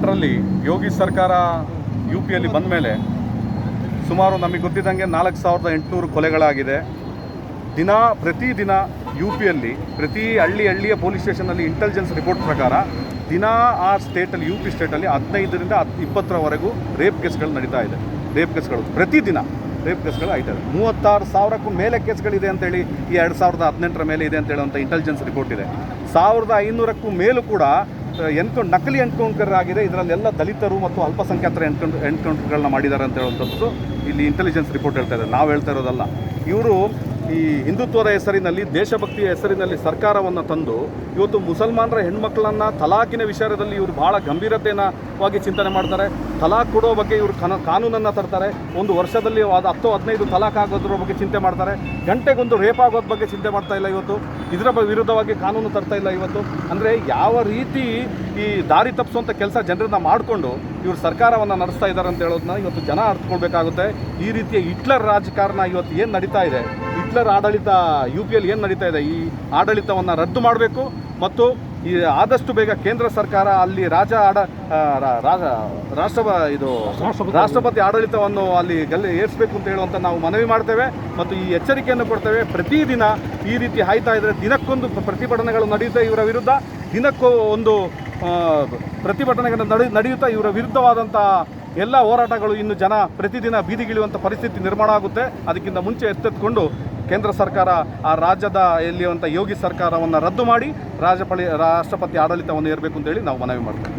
ಅದರಲ್ಲಿ ಯೋಗಿ ಸರ್ಕಾರ ಯು ಪಿಯಲ್ಲಿ ಬಂದ ಮೇಲೆ ಸುಮಾರು ನಮಗೆ ಗೊತ್ತಿದ್ದಂಗೆ ನಾಲ್ಕು ಸಾವಿರದ ಎಂಟುನೂರು ಕೊಲೆಗಳಾಗಿದೆ. ದಿನ ಪ್ರತಿದಿನ ಯು ಪಿಯಲ್ಲಿ ಪ್ರತಿ ಹಳ್ಳಿ ಹಳ್ಳಿಯ ಪೊಲೀಸ್ ಸ್ಟೇಷನಲ್ಲಿ ಇಂಟೆಲಿಜೆನ್ಸ್ ರಿಪೋರ್ಟ್ ಪ್ರಕಾರ ದಿನ ಆ ಸ್ಟೇಟಲ್ಲಿ ಯು ಪಿ ಸ್ಟೇಟಲ್ಲಿ ಹದಿನೈದರಿಂದ ಹತ್ತು ಇಪ್ಪತ್ತರವರೆಗೂ ರೇಪ್ ಕೇಸ್ಗಳು ನಡೀತಾ ಇದೆ. ರೇಪ್ ಕೇಸ್ಗಳು ಪ್ರತಿದಿನ ರೇಪ್ ಕೇಸ್ಗಳು ಆಯ್ತಾ ಇದೆ. ಮೂವತ್ತಾರು ಸಾವಿರಕ್ಕೂ ಮೇಲೆ ಕೇಸ್ಗಳಿದೆ ಅಂತೇಳಿ, ಈ ಎರಡು ಸಾವಿರದ ಹದಿನೆಂಟರ ಮೇಲೆ ಇದೆ ಅಂತ ಹೇಳುವಂಥ ಇಂಟೆಲಿಜೆನ್ಸ್ ರಿಪೋರ್ಟ್ ಇದೆ. ಸಾವಿರದ ಐನೂರಕ್ಕೂ ಮೇಲೂ ಕೂಡ ಎನ್ಕೌಂಟ್ ನಕಲಿ ಎನ್ಕೌಂಟರ್ ಆಗಿದೆ ಇದರಲ್ಲೆಲ್ಲ ದಲಿತರು ಮತ್ತು ಅಲ್ಪಸಂಖ್ಯಾತರ ಎನ್ಕೌಂಟ್ ಎನ್ಕೌಂಟರ್ಗಳನ್ನ ಮಾಡಿದ್ದಾರೆ ಅಂತ ಹೇಳುವಂಥದ್ದು. ಇಲ್ಲಿ ಇಂಟೆಲಿಜೆನ್ಸ್ ರಿಪೋರ್ಟ್ ಹೇಳ್ತಾ ಇದೆ ನಾವು ಹೇಳ್ತಾ ಇರೋದಲ್ಲ. ಇವರು ಈ ಹಿಂದುತ್ವದ ಹೆಸರಿನಲ್ಲಿ, ದೇಶಭಕ್ತಿಯ ಹೆಸರಿನಲ್ಲಿ ಸರ್ಕಾರವನ್ನು ತಂದು ಇವತ್ತು ಮುಸಲ್ಮಾನರ ಹೆಣ್ಮಕ್ಳನ್ನ ತಲಾಕಿನ ವಿಚಾರದಲ್ಲಿ ಇವರು ಬಹಳ ಗಂಭೀರತೆಯವಾಗಿ ಚಿಂತನೆ ಮಾಡ್ತಾರೆ. ತಲಾಖ್ ಕೊಡೋ ಬಗ್ಗೆ ಇವರು ಕನ, ಕಾನೂನನ್ನು ತರ್ತಾರೆ. ಒಂದು ವರ್ಷದಲ್ಲಿ ಅದು ಹತ್ತು ಹದಿನೈದು ತಲಾಖ್ ಆಗೋದ್ರ ಬಗ್ಗೆ ಚಿಂತೆ ಮಾಡ್ತಾರೆ. ಗಂಟೆಗೊಂದು ರೇಪ್ ಆಗೋದ್ರ ಬಗ್ಗೆ ಚಿಂತೆ ಮಾಡ್ತಾ ಇಲ್ಲ ಇವತ್ತು. ಇದರ ವಿರುದ್ಧವಾಗಿ ಕಾನೂನು ತರ್ತಾ ಇಲ್ಲ ಇವತ್ತು. ಅಂದರೆ ಯಾವ ರೀತಿ ಈ ದಾರಿ ತಪ್ಪಿಸುವಂಥ ಕೆಲಸ ಜನರನ್ನ ಮಾಡಿಕೊಂಡು ಇವರು ಸರ್ಕಾರವನ್ನು ನಡೆಸ್ತಾ ಇದ್ದಾರೆ ಅಂತ ಹೇಳೋದನ್ನ ಇವತ್ತು ಜನ ಅರ್ಥಕೊಳ್ಬೇಕಾಗುತ್ತೆ ಈ ರೀತಿಯ ಹಿಟ್ಲರ್ ರಾಜಕಾರಣ ಇವತ್ತು ಏನು ನಡೀತಾ ಇದೆ? ಹಿಟ್ಲರ್ ಆಡಳಿತ ಯು ಪಿಯಲ್ಲಿ ಏನು ನಡೀತಾ ಇದೆ? ಈ ಆಡಳಿತವನ್ನು ರದ್ದು ಮಾಡಬೇಕು ಮತ್ತು ಈ ಆದಷ್ಟು ಬೇಗ ಕೇಂದ್ರ ಸರ್ಕಾರ ಅಲ್ಲಿ ರಾಜ ಆಡ ರಾಷ್ಟ್ರ ಇದು ರಾಷ್ಟ್ರಪತಿ. ಆಡಳಿತವನ್ನು ಅಲ್ಲಿ ಗಲ್ಲಿ ಏರಿಸಬೇಕು ಅಂತ ಹೇಳುವಂಥ ನಾವು ಮನವಿ ಮಾಡ್ತೇವೆ ಮತ್ತು ಈ ಎಚ್ಚರಿಕೆಯನ್ನು ಕೊಡ್ತೇವೆ. ಪ್ರತಿದಿನ ಈ ರೀತಿ ಹಾಯ್ತಾ ಇದ್ದರೆ ದಿನಕ್ಕೊಂದು ಪ್ರತಿಭಟನೆಗಳು ನಡೆಯುತ್ತೆ ಇವರ ವಿರುದ್ಧ. ದಿನಕ್ಕೂ ಒಂದು ಪ್ರತಿಭಟನೆಗಳು ನಡೆ ನಡೆಯುತ್ತಾ ಇವರ ವಿರುದ್ಧವಾದಂಥ ಎಲ್ಲ ಹೋರಾಟಗಳು ಇನ್ನು ಜನ ಪ್ರತಿದಿನ ಬೀದಿಗಿಳಿಯುವಂಥ ಪರಿಸ್ಥಿತಿ ನಿರ್ಮಾಣ ಆಗುತ್ತೆ. ಅದಕ್ಕಿಂತ ಮುಂಚೆ ಎತ್ತೆತ್ಕೊಂಡು ಕೇಂದ್ರ ಸರ್ಕಾರ, ಆ ರಾಜ್ಯದ ಎಲ್ಲಿರುವಂಥ ಯೋಗಿ ಸರ್ಕಾರವನ್ನು ರದ್ದು ಮಾಡಿ ರಾಜಪಳಿ, ರಾಷ್ಟ್ರಪತಿ ಆಡಳಿತವನ್ನು ಇರಬೇಕು ಅಂತೇಳಿ ನಾವು ಮನವಿ ಮಾಡ್ತೇವೆ.